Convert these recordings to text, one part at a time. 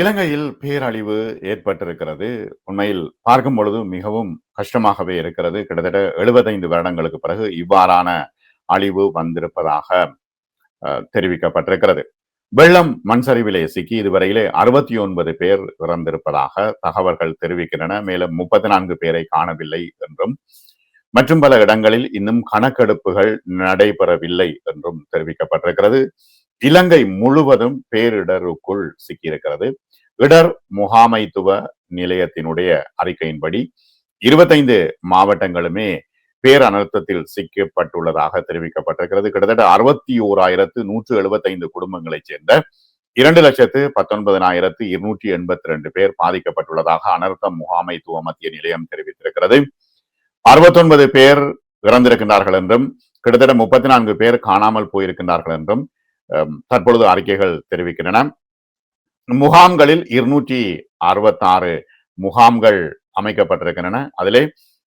இலங்கையில் பேரழிவு ஏற்பட்டிருக்கிறது. உண்மையில் பார்க்கும் பொழுது மிகவும் கஷ்டமாகவே இருக்கிறது. கிட்டத்தட்ட 75 வருடங்களுக்கு பிறகு இவ்வாறான அழிவு வந்திருப்பதாக தெரிவிக்கப்பட்டிருக்கிறது. வெள்ளம், மண் சரிவிலே சிக்கி இதுவரையிலே 69 பேர் இறந்திருப்பதாக தகவல்கள் தெரிவிக்கின்றன. மேலும் 34 பேரை காணவில்லை என்றும், மற்றும் பல இடங்களில் இன்னும் கணக்கெடுப்புகள் நடைபெறவில்லை என்றும் தெரிவிக்கப்பட்டிருக்கிறது. இலங்கை முழுவதும் பேரிடருக்குள் சிக்கியிருக்கிறது. இடர் முகாமைத்துவ நிலையத்தினுடைய அறிக்கையின்படி 25 மாவட்டங்களுமே பேரனர்த்தத்தில் சிக்கப்பட்டுள்ளதாக தெரிவிக்கப்பட்டிருக்கிறது. கிட்டத்தட்ட 61,175 குடும்பங்களைச் சேர்ந்த 2,19,282 பேர் பாதிக்கப்பட்டுள்ளதாக அனர்த்தம் முகாமைத்துவ மத்திய நிலையம் தெரிவித்திருக்கிறது. 69 பேர் இறந்திருக்கின்றார்கள் என்றும், கிட்டத்தட்ட 34 பேர் காணாமல் போயிருக்கின்றார்கள் என்றும் தற்பொழுது அறிக்கைகள் தெரிவிக்கின்றன. முகாம்களில் 266 முகாம்கள் அமைக்கப்பட்டிருக்கின்றன. அதிலே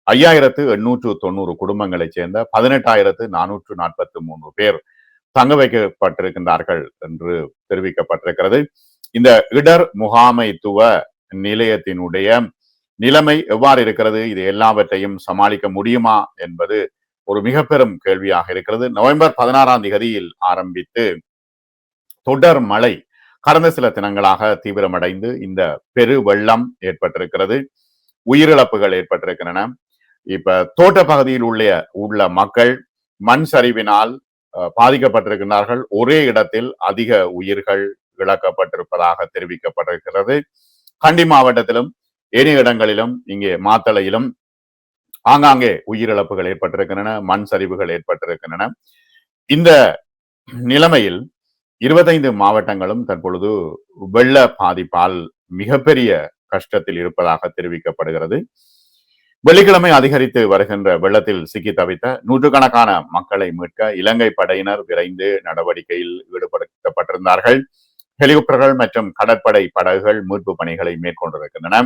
5,890 குடும்பங்களைச் சேர்ந்த 18,443 பேர் தங்க வைக்கப்பட்டிருக்கின்றார்கள் என்று தெரிவிக்கப்பட்டிருக்கிறது. இந்த இடர் முகாமைத்துவ நிலையத்தினுடைய நிலைமை எவ்வாறு இருக்கிறது? இது எல்லாவற்றையும் சமாளிக்க முடியுமா என்பது ஒரு மிக பெரும் கேள்வியாக இருக்கிறது. நவம்பர் 16ஆம் திகதியில் ஆரம்பித்து தொடர் மழை கடந்த சில தினங்களாக தீவிரமடைந்து இந்த பெரு வெள்ளம் ஏற்பட்டிருக்கிறது. உயிரிழப்புகள் ஏற்பட்டிருக்கின்றன. இப்ப தோட்ட பகுதியில் உள்ள உள்ள மக்கள் மண் சரிவினால் பாதிக்கப்பட்டிருக்கிறார்கள். ஒரே இடத்தில் அதிக உயிர்கள் இழக்கப்பட்டிருப்பதாக தெரிவிக்கப்பட்டிருக்கிறது. கண்டி மாவட்டத்திலும் ஏனைய இடங்களிலும் இங்கே மாத்தளையிலும் ஆங்காங்கே உயிரிழப்புகள் ஏற்பட்டிருக்கின்றன. மண் சரிவுகள் ஏற்பட்டிருக்கின்றன. இந்த நிலைமையில் 25 மாவட்டங்களும் தற்பொழுது வெள்ள பாதிப்பால் மிகப்பெரிய கஷ்டத்தில் இருப்பதாக தெரிவிக்கப்படுகிறது. வெள்ளிக்கிழமை அதிகரித்து வருகின்ற வெள்ளத்தில் சிக்கி தவித்த நூற்றுக்கணக்கான மக்களை மீட்க இலங்கை படையினர் விரைந்து நடவடிக்கையில் ஈடுபடுத்தப்பட்டிருந்தார்கள். ஹெலிகாப்டர்கள் மற்றும் கடற்படை படகுகள் மீட்பு பணிகளை மேற்கொண்டிருக்கின்றன.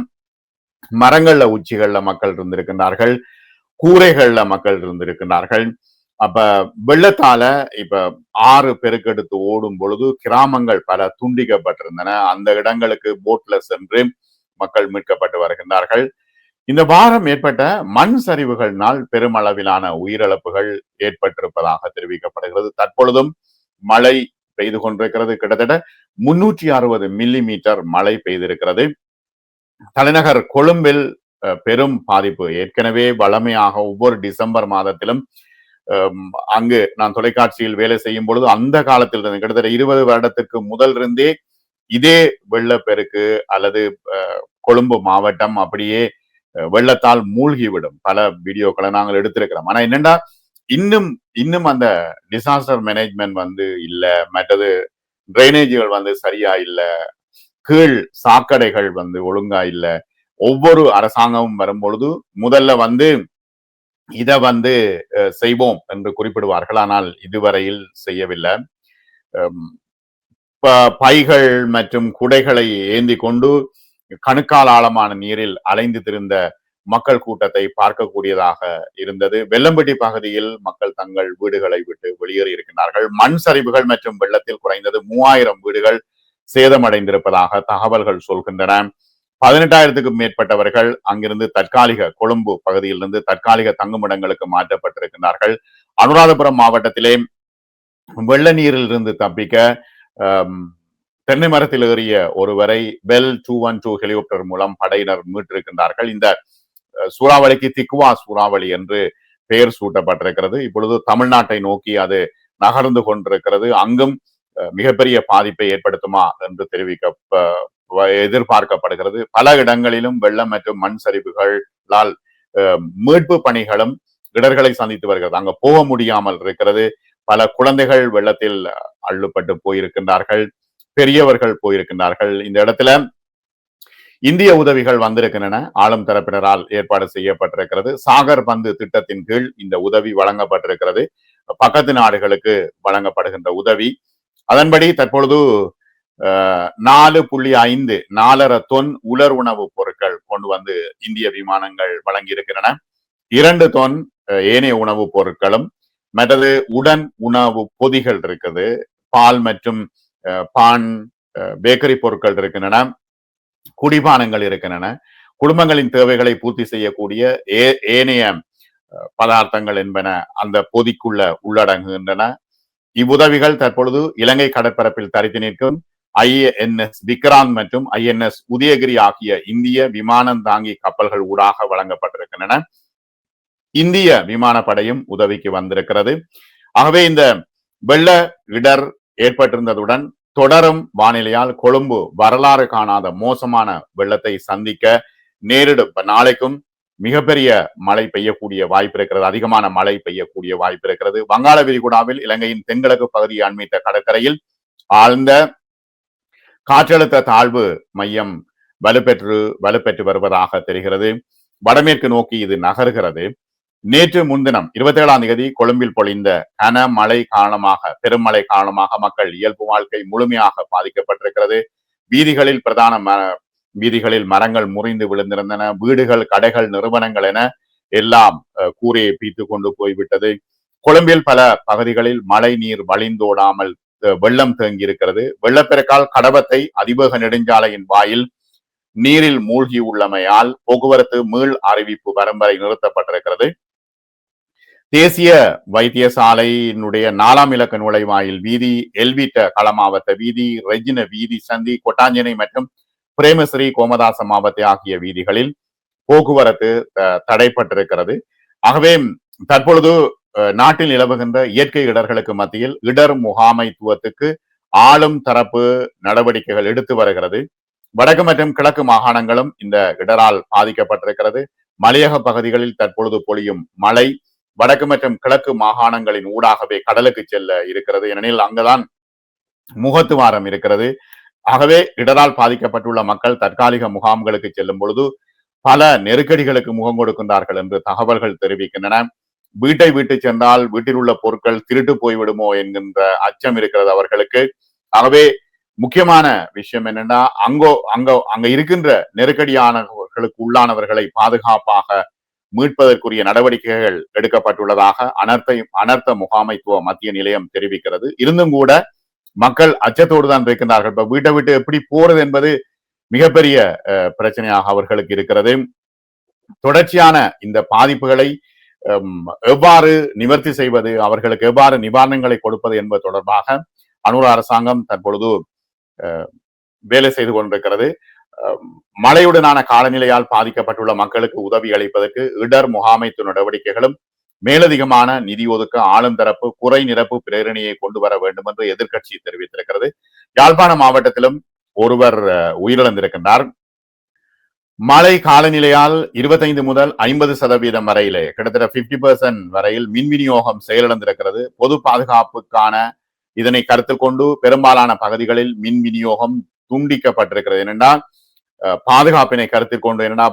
மரங்கள்ல உச்சிகள்ல மக்கள் இருந்திருக்கின்றார்கள். கூரைகள்ல மக்கள் இருந்திருக்கின்றார்கள். அப்ப வெள்ளத்தால இப்ப ஆறு பெருக்கெடுத்து ஓடும் பொழுது கிராமங்கள் பல துண்டிக்கப்பட்டிருந்தன. அந்த இடங்களுக்கு போட்ல சென்று மக்கள் மீட்கப்பட்டு வருகின்றார்கள். இந்த வாரம் ஏற்பட்ட மண் சரிவுகளினால் பெருமளவிலான உயிரிழப்புகள் ஏற்பட்டிருப்பதாக தெரிவிக்கப்படுகிறது. தற்பொழுதும் மழை பெய்து கொண்டிருக்கிறது. கிட்டத்தட்ட 360 மில்லி மீட்டர் மழை பெய்திருக்கிறது. தலைநகர் கொழும்பில் பெரும் பாதிப்பு ஏற்கனவே வளமையாக ஒவ்வொரு டிசம்பர் மாதத்திலும் அங்கு நான் தொலைக்காட்சியில் வேலை செய்யும் பொழுது அந்த காலத்தில் இருந்து கிட்டத்தட்ட இருபது வருடத்துக்கு முதல் இருந்தே இதே வெள்ளப்பெருக்கு அல்லது கொழும்பு மாவட்டம் அப்படியே வெள்ளத்தால் மூழ்கிவிடும் பல வீடியோக்களை நாங்கள் எடுத்திருக்கிறோம். ஆனா என்னண்டா இன்னும் இன்னும் அந்த டிசாஸ்டர் மேனேஜ்மெண்ட் வந்து இல்ல மற்றது டிரைனேஜ்கள் வந்து சரியா இல்ல கீழ் சாக்கடைகள் வந்து ஒழுங்கா இல்ல ஒவ்வொரு அரசாங்கமும் வரும்பொழுது முதல்ல வந்து இத வந்து செய்வோம் என்று குறிப்பிடுவார்கள். ஆனால் இதுவரையில் செய்யவில்லை. பைகள் மற்றும் குடைகளை ஏந்தி கொண்டு கணுக்கால் ஆழமான நீரில் அலைந்து திரிந்த மக்கள் கூட்டத்தை பார்க்கக்கூடியதாக இருந்தது. வெள்ளம்பட்டி பகுதியில் மக்கள் தங்கள் வீடுகளை விட்டு வெளியேறி இருக்கின்றார்கள். மண் சரிவுகள் மற்றும் வெள்ளத்தில் குறைந்தது மூவாயிரம் வீடுகள் சேதமடைந்திருப்பதாக தகவல்கள் சொல்கின்றன. பதினெட்டாயிரத்துக்கும் மேற்பட்டவர்கள் அங்கிருந்து தற்காலிக கொழும்பு பகுதியிலிருந்து தற்காலிக தங்குமிடங்களுக்கு மாற்றப்பட்டிருக்கிறார்கள் அனுராதபுரம் மாவட்டத்திலே வெள்ள நீரில் இருந்து தப்பிக்க தென்னை மரத்தில் ஏறிய ஒருவரை bell two one two helicopter மூலம் படையினர் மீட்டிருக்கின்றார்கள். இந்த சூறாவளிக்கு திக்குவா சூறாவளி என்று பெயர் சூட்டப்பட்டிருக்கிறது. இப்பொழுது தமிழ்நாட்டை நோக்கி அது நகர்ந்து கொண்டிருக்கிறது. அங்கும் மிகப்பெரிய பாதிப்பை ஏற்படுத்துமா என்று தெரிவிக்க எதிர்பார்க்கப்படுகிறது. பல இடங்களிலும் வெள்ளம் மற்றும் மண் சரிவுகளால் மீட்பு பணிகளும் இடர்களை சந்தித்து வருகிறது. அங்க போக முடியாமல் இருக்கிறது. பல குழந்தைகள் வெள்ளத்தில் அள்ளுப்பட்டு போயிருக்கின்றார்கள். பெரியவர்கள் போயிருக்கின்றார்கள். இந்த இடத்துல இந்திய உதவிகள் வந்திருக்கின்றன. ஆளும் தரப்பினரால் ஏற்பாடு செய்யப்பட்டிருக்கிறது. சாகர் பந்து திட்டத்தின் கீழ் இந்த உதவி வழங்கப்பட்டிருக்கிறது. பக்கத்து நாடுகளுக்கு வழங்கப்படுகின்ற உதவி. அதன்படி தற்பொழுது நாலு புள்ளி ஐந்து நாலரை தொன் உலர் உணவு பொருட்கள் கொண்டு வந்து இந்திய விமானங்கள் வழங்கியிருக்கின்றன. இரண்டு தொன் ஏனைய உணவுப் பொருட்களும் மற்றது உடன் உணவு பொதிகள் இருக்குது. பால் மற்றும் பான் பேக்கரி பொருட்கள் இருக்கின்றன. குடிபானங்கள் இருக்கின்றன. குடும்பங்களின் தேவைகளை பூர்த்தி செய்யக்கூடிய ஏ ஏனைய பதார்த்தங்கள் என்பன அந்த பொதிக்குள்ள உள்ளடங்குகின்றன. இவ்வுதவிகள் தற்பொழுது இலங்கை கடற்பரப்பில் தரித்து நிற்கும். ஐஎன்எஸ் விக்ராந்த் மற்றும் ஐஎன்எஸ் உதயகிரி ஆகிய இந்திய விமானம் தாங்கி கப்பல்கள் ஊடாக வழங்கப்பட்டிருக்கின்றன. இந்திய விமானப்படையும் உதவிக்கு வந்திருக்கிறது. ஆகவே இந்த வெள்ள இடர் ஏற்பட்டிருந்ததுடன் தொடரும் வானிலையால் கொழும்பு வரலாறு காணாத மோசமான வெள்ளத்தை சந்திக்க நேரிடும். நாளைக்கும் மிகப்பெரிய மழை பெய்யக்கூடிய வாய்ப்பு இருக்கிறது. அதிகமான மழை பெய்யக்கூடிய வாய்ப்பு இருக்கிறது. வங்காள விரிகுடாவில் இலங்கையின் தென்கிழக்கு பகுதியை அண்மித்த கடற்கரையில் ஆழ்ந்த காற்றழுத்த தாழ்வு மையம் வலுப்பெற்று வலுப்பெற்று வருவதாக தெரிகிறது. வடமேற்கு நோக்கி இது நகர்கிறது. நேற்று முன்தினம் இருபத்தி ஏழாம் தேதி கொழும்பில் பொழிந்த கன மழை காரணமாக பெருமழை காரணமாக மக்கள் இயல்பு வாழ்க்கை முழுமையாக பாதிக்கப்பட்டிருக்கிறது. வீதிகளில் பிரதான வீதிகளில் மரங்கள் முறிந்து விழுந்திருந்தன. வீடுகள் கடைகள் நிறுவனங்கள் என எல்லாம் கூரையை பீத்து கொண்டு போய்விட்டது. கொழும்பில் பல பகுதிகளில் மழை நீர் வழிந்தோடாமல் வெள்ளம் தேங்கி இருக்கிறது வெள்ளப்பெருக்கால் கடவத்தை அதிவேக நெடுஞ்சாலையின் வாயில் நீரில் மூழ்கி உள்ளமையால் போக்குவரத்து மீள் அறிவிப்பு வரம்பரை நிறுத்தப்பட்டிருக்கிறது. தேசிய வைத்தியசாலையினுடைய நாலாம் இலக்க நுழைவாயில் வீதி எல்விட்ட களமாவத்த வீதி ரெஜின வீதி சந்தி கொட்டாஞ்சனை மற்றும் பிரேமஸ்ரீ கோமதாச மாவத்தை ஆகிய வீதிகளில் போக்குவரத்து தடைப்பட்டிருக்கிறது. ஆகவே தற்பொழுது நாட்டில் நிலவுகின்ற இயற்கை இடர்களுக்கு மத்தியில் இடர் முகாமைத்துவத்துக்கு ஆளும் தரப்பு நடவடிக்கைகள் எடுத்து வருகிறது. வடக்கு மற்றும் கிழக்கு மாகாணங்களும் இந்த இடரால் பாதிக்கப்பட்டிருக்கிறது. மலையக பகுதிகளில் தற்பொழுது பொழியும் மழை வடக்கு மற்றும் கிழக்கு மாகாணங்களின் ஊடாகவே கடலுக்கு செல்ல இருக்கிறது. ஏனெனில் அங்குதான் முகத்துவாரம் இருக்கிறது. ஆகவே இடரால் பாதிக்கப்பட்டுள்ள மக்கள் தற்காலிக முகாம்களுக்கு செல்லும் பொழுது பல நெருக்கடிகளுக்கு முகம் கொடுக்கின்றார்கள் என்று தகவல்கள் தெரிவிக்கின்றன. வீட்டை விட்டு சென்றால் வீட்டில் உள்ள பொருட்கள் திருட்டு போய்விடுமோ என்கின்ற அச்சம் இருக்கிறது அவர்களுக்கு. ஆகவே முக்கியமான விஷயம் என்னன்னா அங்கோ அங்க அங்க இருக்கின்ற நெருக்கடியானவர்களுக்கு உள்ளானவர்களை பாதுகாப்பாக மீட்பதற்குரிய நடவடிக்கைகள் எடுக்கப்பட்டுள்ளதாக அனர்த்த அனர்த்த முகாமைத்துவ மத்திய நிலையம் தெரிவிக்கிறது. இருந்தும் கூட மக்கள் அச்சத்தோடு தான் இருக்கின்றார்கள். இப்ப வீட்டை விட்டு எப்படி போறது என்பது மிகப்பெரிய பிரச்சனையாக அவர்களுக்கு இருக்கிறது. தொடர்ச்சியான இந்த பாதிப்புகளை எவ்வாறு நிவர்த்தி செய்வது அவர்களுக்கு எவ்வாறு நிவாரணங்களை கொடுப்பது என்பது தொடர்பாக அனுர அரசாங்கம் தற்பொழுது வேலை செய்து கொண்டிருக்கிறது. மழையுடனான காலநிலையால் பாதிக்கப்பட்டுள்ள மக்களுக்கு உதவி அளிப்பதற்கு இடர் முகாமைத்து நடவடிக்கைகளும் மேலதிகமான நிதி ஒதுக்க ஆளும் தரப்பு குறை நிரப்பு பிரேரணியை கொண்டு வர வேண்டும் என்று எதிர்கட்சி தெரிவித்திருக்கிறது. யாழ்ப்பாண மாவட்டத்திலும் ஒருவர் உயிரிழந்திருக்கின்றார். மழை காலநிலையால் இருபத்தைந்து முதல் ஐம்பது சதவீதம் வரையிலே கிட்டத்தட்ட பிப்டி பர்சன்ட் வரையில் மின் விநியோகம் செயலிழந்திருக்கிறது. பொது பாதுகாப்புக்கான இதனை கருத்தில் கொண்டு பெரும்பாலான பகுதிகளில் மின் விநியோகம் துண்டிக்கப்பட்டிருக்கிறது. என்னென்றால் பாதுகாப்பினை கருத்தில் கொண்டு என்னன்னா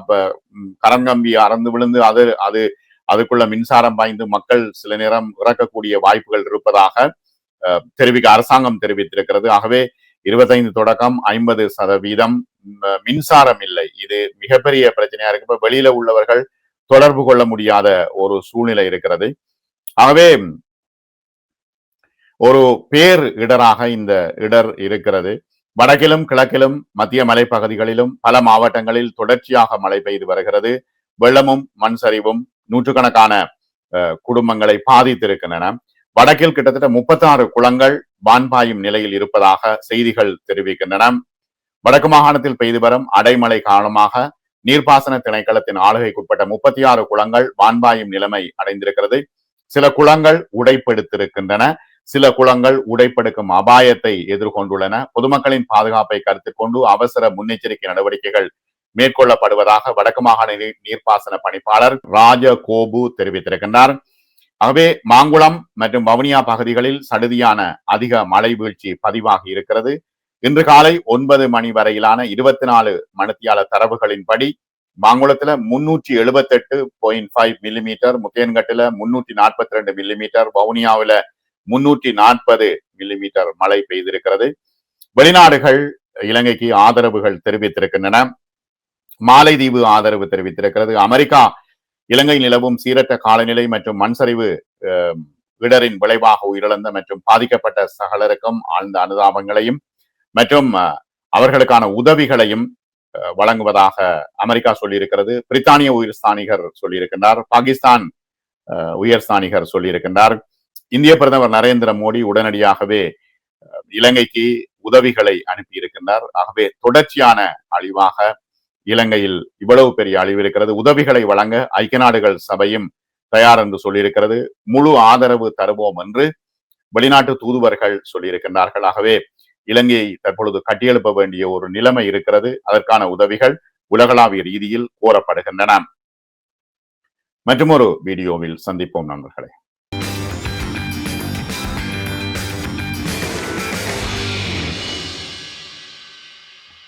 கரங்கம்பி அறந்து விழுந்து அது அது அதுக்குள்ள மின்சாரம் பாய்ந்து மக்கள் சில நேரம் இறக்கக்கூடிய வாய்ப்புகள் இருப்பதாக தெரிவிக்க அரசாங்கம் தெரிவித்திருக்கிறது. ஆகவே இருபத்தைந்து தொடக்கம் ஐம்பது சதவீதம் மின்சாரம் இல்லை. இது மிகப்பெரிய பிரச்சனையா இருக்கு. இப்ப வெளியில உள்ளவர்கள் தொடர்பு கொள்ள முடியாத ஒரு சூழ்நிலை இருக்கிறது. ஆகவே ஒரு பேர் இடராக இந்த இடர் இருக்கிறது. வடக்கிலும் கிழக்கிலும் மத்திய மலைப்பகுதிகளிலும் பல மாவட்டங்களில் தொடர்ச்சியாக மழை பெய்து வருகிறது. வெள்ளமும் மண் சரிவும் நூற்றுக்கணக்கான குடும்பங்களை பாதித்திருக்கின்றன. வடக்கில் கிட்டத்தட்ட முப்பத்தாறு குளங்கள் வான்பாயும் நிலையில் இருப்பதாக செய்திகள் தெரிவிக்கின்றன. வடக்கு மாகாணத்தில் பெய்து வரும் அடைமழை காரணமாக நீர்ப்பாசன திணைக்களத்தின் ஆளுகைக்குட்பட்ட முப்பத்தி ஆறு குளங்கள் வான்பாயும் நிலைமை அடைந்திருக்கிறது. சில குளங்கள் உடைப்பெடுத்திருக்கின்றன. சில குளங்கள் உடைப்படுக்கும் அபாயத்தை எதிர்கொண்டுள்ளன. பொதுமக்களின் பாதுகாப்பை கருத்தில் கொண்டு அவசர முன்னெச்சரிக்கை நடவடிக்கைகள் மேற்கொள்ளப்படுவதாக வடக்கு மாகாண நீர்ப்பாசன பணிப்பாளர் ராஜ கோபு தெரிவித்திருக்கின்றார். ஆகவே மாங்குளம் மற்றும் வவுனியா பகுதிகளில் சடுதியான அதிக மழை வீழ்ச்சி பதிவாகி இருக்கிறது. இன்று காலை ஒன்பது மணி வரையிலான இருபத்தி நாலு மணித்தியால தரவுகளின்படி மாங்குளத்துல முன்னூற்றி எழுபத்தி எட்டு பாயிண்ட் ஃபைவ் மில்லிமீட்டர் முத்தேன்கட்டுல முன்னூற்றி நாற்பத்தி ரெண்டு மில்லிமீட்டர் வவுனியாவில முன்னூற்றி நாற்பது மில்லிமீட்டர் மழை பெய்திருக்கிறது. வெளிநாடுகள் இலங்கைக்கு ஆதரவுகள் தெரிவித்திருக்கின்றன. மாலைதீவு ஆதரவு தெரிவித்திருக்கிறது. அமெரிக்கா இலங்கை நிலவும் சீரற்ற காலநிலை மற்றும் மண்சரிவு இடரின் விளைவாக உயிரிழந்த மற்றும் பாதிக்கப்பட்ட சகலருக்கும் ஆழ்ந்த அனுதாபங்களையும் மற்றும் அவர்களுக்கான உதவிகளையும் அஹ், வழங்குவதாக அமெரிக்கா சொல்லியிருக்கிறது. பிரித்தானிய உயிர்ஸ்தானிகர் சொல்லியிருக்கின்றார். பாகிஸ்தான் அஹ், உயர் ஸ்தானிகர் சொல்லியிருக்கின்றார். இந்திய பிரதமர் நரேந்திர மோடி உடனடியாகவே அஹ், இலங்கைக்கு உதவிகளை அனுப்பியிருக்கின்றார். ஆகவே தொடர்ச்சியான அழிவாக இலங்கையில் இவ்வளவு பெரிய அழிவு இருக்கிறது. உதவிகளை வழங்க ஐக்கிய நாடுகள் சபையும் தயார் என்று சொல்லியிருக்கிறது. முழு ஆதரவு தருவோம் என்று வெளிநாட்டு தூதுவர்கள் சொல்லியிருக்கின்றார்கள். ஆகவே இலங்கையை தற்பொழுது கட்டியெழுப்ப வேண்டிய ஒரு நிலைமை இருக்கிறது. அதற்கான உதவிகள் உலகளாவிய ரீதியில் கோரப்படுகின்றன. மற்றொரு வீடியோவில் சந்திப்போம் நண்பர்களே.